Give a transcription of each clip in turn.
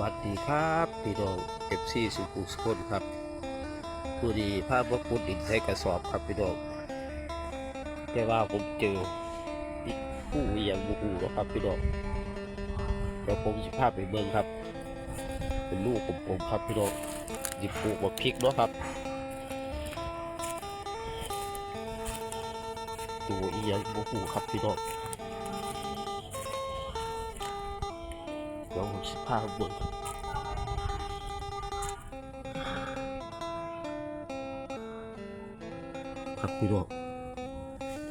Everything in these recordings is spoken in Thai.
วัสดีครับพี่น้องเอฟซีสุขุมสกุลครับผู้ดีภาพว่าพุดอินใส่กระสอบครับพี่น้องแต่ว่าผมเจออีกผู้อย่างบูบูแล้วครับพี่น้องเดี๋ยวผมจะพาไปเมืองครับ เป็นลูกกลมครับพี่น้องหยิบปลูกบักพริกเนาะครับตัวอีหยังบูบูครับพี่น้อง เดี๋ยวผมจะพาไปเบิ่งครับพี่น้อง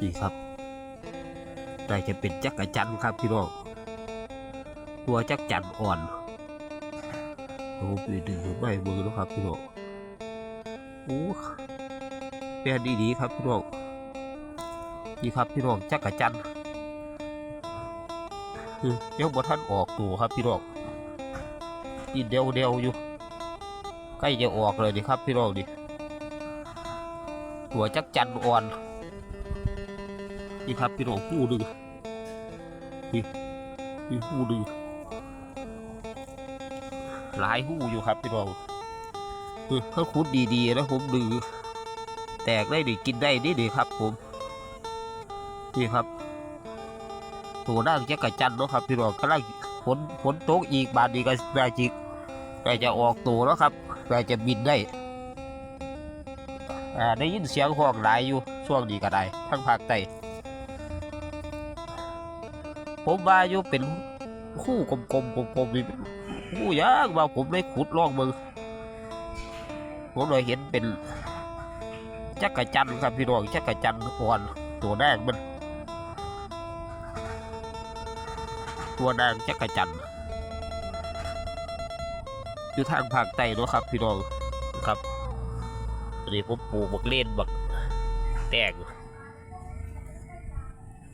นี่ครับน่าจะเป็นจักรจันครับพี่น้องตัวจักรจันอ่อนเดี๋ยวผมไปดึงไม่มือแล้วครับพี่น้องโอ้แปลดีๆครับพี่น้องนี่ครับพี่น้องจักรจันทร์คือเดี๋ยวบ่ท่านออกตัวครับพี่น้อง นี่เดียวเดียวอยู่ ใกล้จะออกเลยดิครับพี่น้องดิตัวจักจันอ่อนนี่ครับพี่น้องผู้ดึงนี่นี่ผู้ดึงหลายหู้อยู่ครับพี่น้องคือถ้าคุดดีๆแล้วผมดึงแตกได้ดิกินได้ดิดีครับผมนี่ครับตัวนั่งจะกระจันเนาะครับพี่น้องกำลังฝนฝนตกอีกบาดนี้ก็แปลจิก แปลจะออกตัวแล้วครับแปลจะบินได้ได้ยินเสียงห้องหลายอยู่ช่วงนี้ก็ได้ทั้งภาคใต้ผมว่าอยู่เป็นคู่กลมๆกลมๆนี่คู่ยากว่าผมเลยขุดลองมือผมเลยเห็นเป็นจักรจันครับพี่น้องจักรจันอ่อนตัวแรกมันตัวนางจักรจันทร์ อยู่ทางภาคใต้เนอะครับ พี่น้องครับอันนี้ผมปลูกบักเล่นบักแตง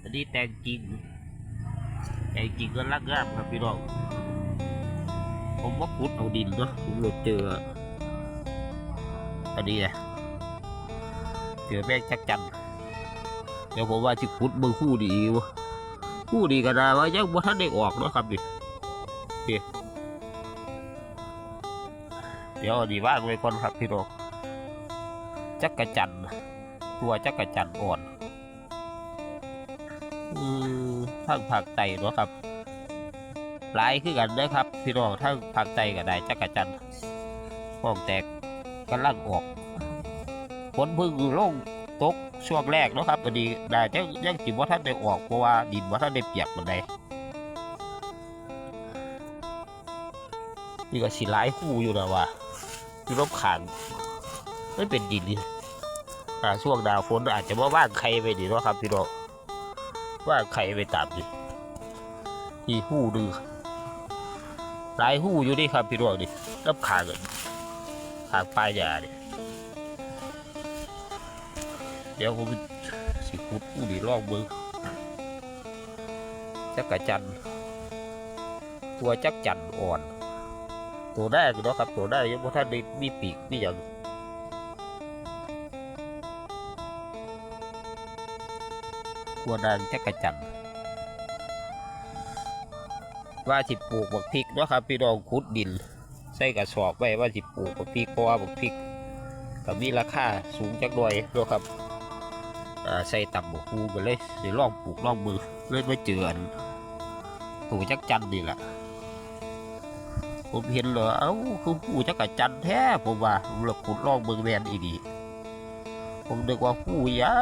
อันนี้แตงจริงแตงจริงก็รักงามครับพี่น้องผมว่าขุดเอาดินเนาะผมเลยเจออันนี้นะเจอแม่งจักจันเดี๋ยวผมว่าจะขุดมือคู่ดีวะผู้ดีก็ได้ว่ายังบ่ทันได้ออกเนาะครับดิ เดี๋ยวดีว่างไว้ก่อนครับพี่น้องจักระจันตัวจักระจันอ่อนอืมทางภาคใต้เนาะครับหลายคือกันนะครับ พี่น้องทางภาคใต้ก็ได้จักระจันห้องแตกกำลังออกฝนพึ่งลงตกช่วงแรกเนาะครับพอดีแต่ยังยังจิบว่าท่านได้ออกเพราะว่าดินว่าท่านได้เปียกมันได้นี่ก็สิหลายคู่อยู่นะว่า อยู่รบขางไม่เป็นดินนี่อ่าช่วงดาวฝนอาจจะว่าว่างใครไปดีเนาะครับพี่น้องว่างใครไปตามดิที่หู้ดื้อหลายหู้อยู่นี่ครับพี่น้องดิรับขางกันขางปลายยาเนี่ยเดี๋ยวผมสิขุดผู้ดีลองเบิ้งจักรจัน ตัวจักรจันอ่อน ตัวแรกเนาะครับตัวแรกยังบ่ท่านได้มีปีกมีอย่างตัวนางจักรจันทร์ว่าสิปลูกบักพริกเนาะครับพี่น้องขุดดิน ใส่กระสอบไว้ว่าสิปลูกบักพริกเพราะว่าบักพริกก็มีราคาสูงจักหน่อยเนาะครับใส่ตับหมูคูไปเลยเดี๋ยวลองปลูกลองมือเลยมาเจออันหูจักจันนี่แหละ ผมเห็นเลยเอ้าคือหูจักรจันแท้ผมว่าผมเลยขุดลองเมืองแมนอีดี ผมนึกว่าหูยา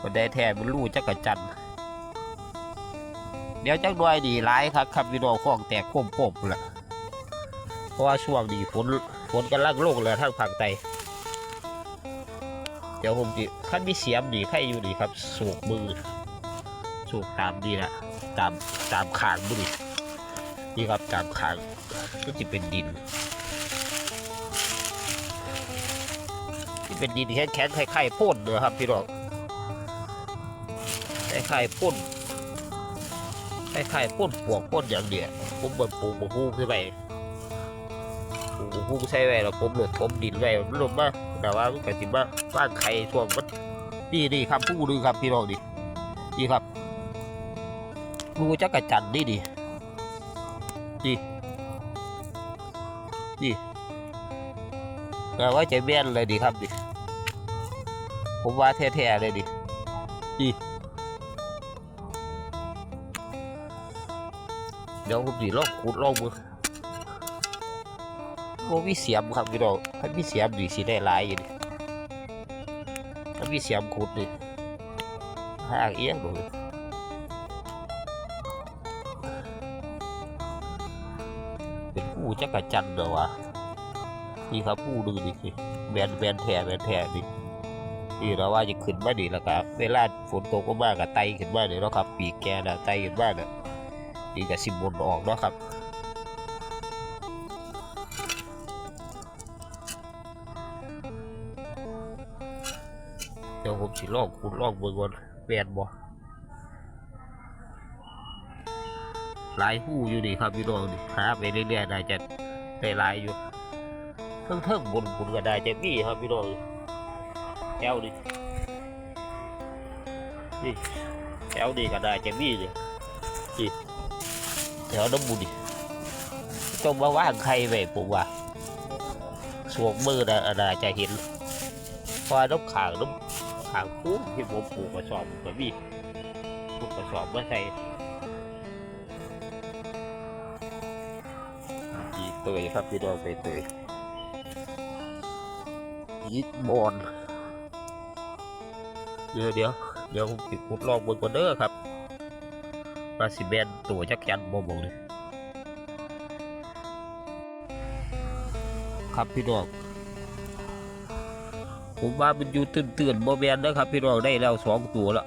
ก็ได้แท้มันรู้จักรจันเดี๋ยวจักหน่อยดีร้ายครับครับวิดีโอข้องแตกโค้มๆแหละเพราะว่าช่วงนี้ฝนฝนกำลังลงแล้วทางภาคใต้เดี๋ยวผมดิขั้นมีเสียมดีใครอยู่ดีครับ สูกมือ สูกตามดีนะตามตามขางมือ นี่ครับตามขางก็จะเป็นดินที่เป็นดินแข็งแข็งๆไข่ๆพ่นนะครับพี่น้องไข่ๆพ่นไข่ๆพ่นปวกพ่นอย่างเดียวผมเบิดปลูกบะฮูขึ้นไปปลูกบะฮูใช้ไว้แล้วผมหลดผมดินไว้มันลงมาแต่ว่ามันก็สิมาบ้านใครช่วงมันนี่นี่ครับผู้ดูครับพี่น้องดินี่ครับดูจักรจันนี่ดิ นี่นี่แปลว่าใจแม่นเลยดีครับดิผมว่าแท้ๆเลยดินี่เดี๋ยวผมสิลองขุดลองมือโมมีเสียมครับพี่น้องถ้ามีเสียมดีสิได้หลายอยู่ดิถ้ามีเสียมขุดนี่ห่างเอี้ยงเลย จักรจันทร์เหรอวะนี่ครับผู้ดูดิสิแบนแบนแท้แบนแท้ดินี่เราว่าจะขึ้นมาดีแล้วครับเวลาฝนตกก็มากกับไตขึ้นมาเนี่ยเนาะครับ ปีกแกนะไตขึ้นมาเนี่ยนี่กับสิบนออกเนาะครับเดี๋ยวผมสิลองคุณลองเบิ่งก่อนแบนบ่ หลายผู้อยู่นี่ครับพี่น้องนี่หาไปเรื่อยๆน่าจะได้หลายอยู่เพิ่งเพิ่งบนบุญก็ได้จะมีครับพี่น้องแก้วดินี่แก้วดีก็ได้จะมีเลยนี่แถวน้ำบุญนี่ต้องมาว่างใครไว้ผมว่าสวมมือนะน่าจะเห็นพราะว่าน้ำขางน้ำขางคุ้มที่ผมปลูกกระสอบก็มีปลูกกระสอบมาใส่ เตยครับพี่น้องไปเตยยิดบอลเดี๋ยวเดี๋ยวเดี๋ยวผมปิดพุดลองบนก่อนเด้อครับมาสิแบนตัวจักยันบ่บอกเลยครับพี่น้องผมว่ามันอยู่ตื่นตื่นๆบ่แบนนะครับ พี่น้องได้แล้วสองตัวแล้ว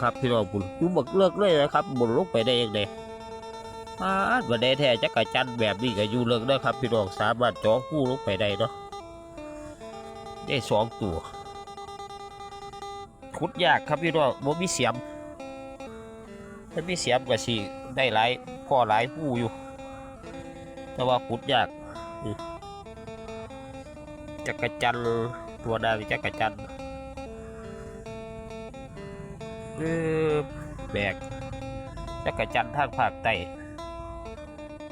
ครับพี่น้องผมผมบอกเลิกเลยนะครับบนลงไปได้ยังไง อาดบันไดแท้จักรจันทร์แบบนี้ก็อยู่เลิกเด้อครับพี่น้องสามารถจ่อคู่ลงไปได้เนาะได้สองตัวขุดยากครับพี่น้องบ่มีเสียมถ้ามีเสียมก็สิได้หลายพ่อหลายผู้อยู่ แต่ว่าขุดยากจักรจันทร์ตัวดาวจักรจันทร์เออแบกจักรจันทร์ทางภาคใต้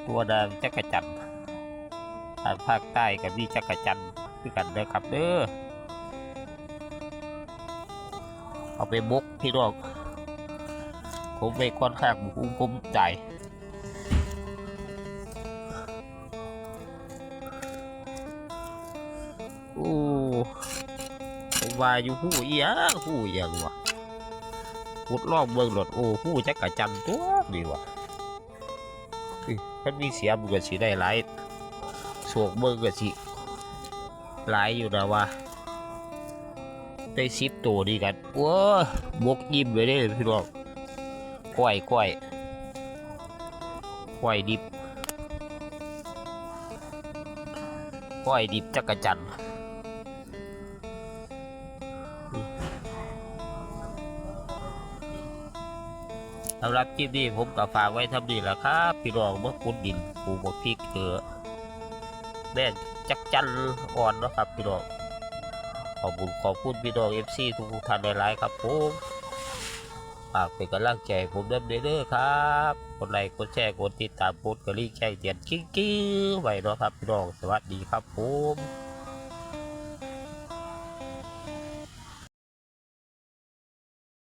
ตัวดาวจักรจันทร์ทางภาคใต้กับมีจักรจันทร์คือกันเด้อครับเด้อเอาไปมกพี่น้องผมไปค่อนข้างภูมิภูมิใจโอ้ผมว่าอยู่ผู้เอียงผู้เอียงวะพุดลองเบิ่งหลดโอ้ผู้จักรจันตัวดีวะ มันมีเสียมก็สิได้หลายสวกเบิ่งก็สิหลายอยู่นะว่าได้สิบตัวดีกันว้าบกยิ้มไปเลยพี่น้องก้อยก้อยก้อยดิบก้อยดิบจักรจันทร์ำหรับคลิปนี้ผมก็ฝากไว้ทำดีแหล้วครับ พี่น้องเมื่อคุณดินปลูกบกพริกเกลือแม่จักจันอ่อนนะครับพี่น้องขอบคุณขอบคุณพี่น้องเอฟซีทุกท่านหลายๆครับผมฝากเป็นกำลังใจผมเดิมเด้อครับกดไลค์กดแชร์กดติดตามกดกระลิ่งแจ้งเตือนกิ้งกิ้งไว้นะครับพี่น้องสวัสดีครับผม